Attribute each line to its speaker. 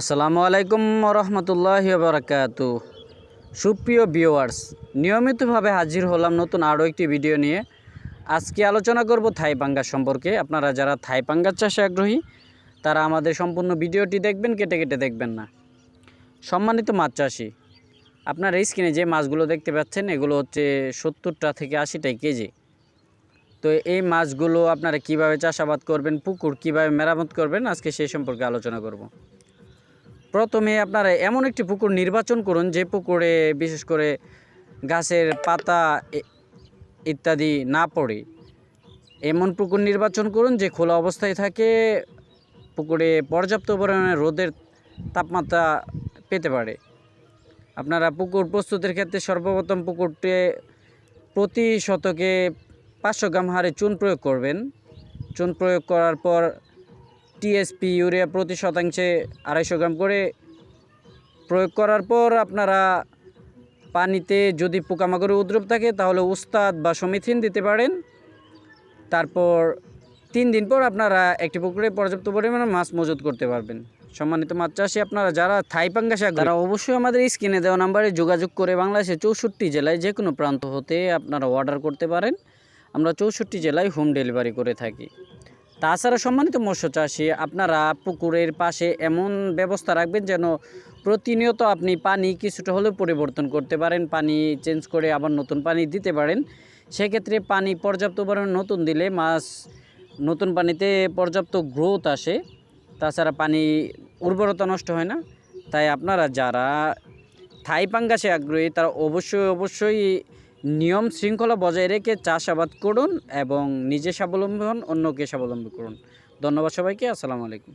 Speaker 1: আসসালামু আলাইকুম রহমতুল্লাহ বারাকাত সুপ্রিয় ভিউয়ার্স, নিয়মিতভাবে হাজির হলাম নতুন আরও একটি ভিডিও নিয়ে। আজকে আলোচনা করব থাই পাঙ্গাস সম্পর্কে। আপনারা যারা থাই পাঙ্গাস চাষে আগ্রহী, তারা আমাদের সম্পূর্ণ ভিডিওটি দেখবেন, কেটে কেটে দেখবেন না। সম্মানিত মাছ চাষি, আপনার স্ক্রিনে যে মাছগুলো দেখতে পাচ্ছেন, এগুলো হচ্ছে সত্তরটা থেকে আশিটাই কেজি। তো এই মাছগুলো আপনারা কীভাবে চাষাবাদ করবেন, পুকুর কীভাবে মেরামত করবেন, আজকে সেই সম্পর্কে আলোচনা করব। প্রথমে আপনারা এমন একটি পুকুর নির্বাচন করুন যে পুকুরে বিশেষ করে গাছের পাতা ইত্যাদি না পড়ে। এমন পুকুর নির্বাচন করুন যে খোলা অবস্থায় থাকে, পুকুরে পর্যাপ্ত পরিমাণে রোদের তাপমাত্রা পেতে পারে। আপনারা পুকুর প্রস্তুতের ক্ষেত্রে সর্বপ্রথম পুকুরটি প্রতি শতকে পাঁচশো গ্রাম হারে চুন প্রয়োগ করবেন। চুন প্রয়োগ করার পর টিএসপি ইউরিয়া প্রতি শতাংশে আড়াইশো গ্রাম করে প্রয়োগ করার পর আপনারা পানিতে যদি পোকামাকড়ের উদ্রব থাকে, তাহলে উস্তাদ বা সমিথিন দিতে পারেন। তারপর তিন দিন পর আপনারা একটি পুকুরে পর্যাপ্ত পরিমাণে মাছ মজুত করতে পারবেন। সম্মানিত মাছ চাষি, আপনারা যারা থাই পাঙ্গাস তারা অবশ্যই আমাদের স্ক্রিনে দেওয়া নাম্বারে যোগাযোগ করে বাংলাদেশের চৌষট্টি জেলায় যে কোনো প্রান্ত হতে আপনারা অর্ডার করতে পারেন। আমরা চৌষট্টি জেলায় হোম ডেলিভারি করে থাকি। তাছাড়া সম্মানিত মৎস্য চাষি আপনারা পুকুরের পাশে এমন ব্যবস্থা রাখবেন যেন প্রতিনিয়ত আপনি পানি কিছুটা হলেও পরিবর্তন করতে পারেন, পানি চেঞ্জ করে আবার নতুন পানি দিতে পারেন। সেক্ষেত্রে পানি পর্যাপ্ত পরিমাণে নতুন দিলে মাছ নতুন পানিতে পর্যাপ্ত গ্রোথ আসে। তাছাড়া পানি উর্বরতা নষ্ট হয় না। তাই আপনারা যারা থাই পাঙ্গাসে আগ্রহী, তারা অবশ্যই অবশ্যই নিয়ম শৃঙ্খলা বজায় রেখে চাষাবাদ করুন এবং নিজে স্বাবলম্বী হন, অন্যকে স্বাবলম্বী করুন। ধন্যবাদ সবাইকে, আসসালামু আলাইকুম।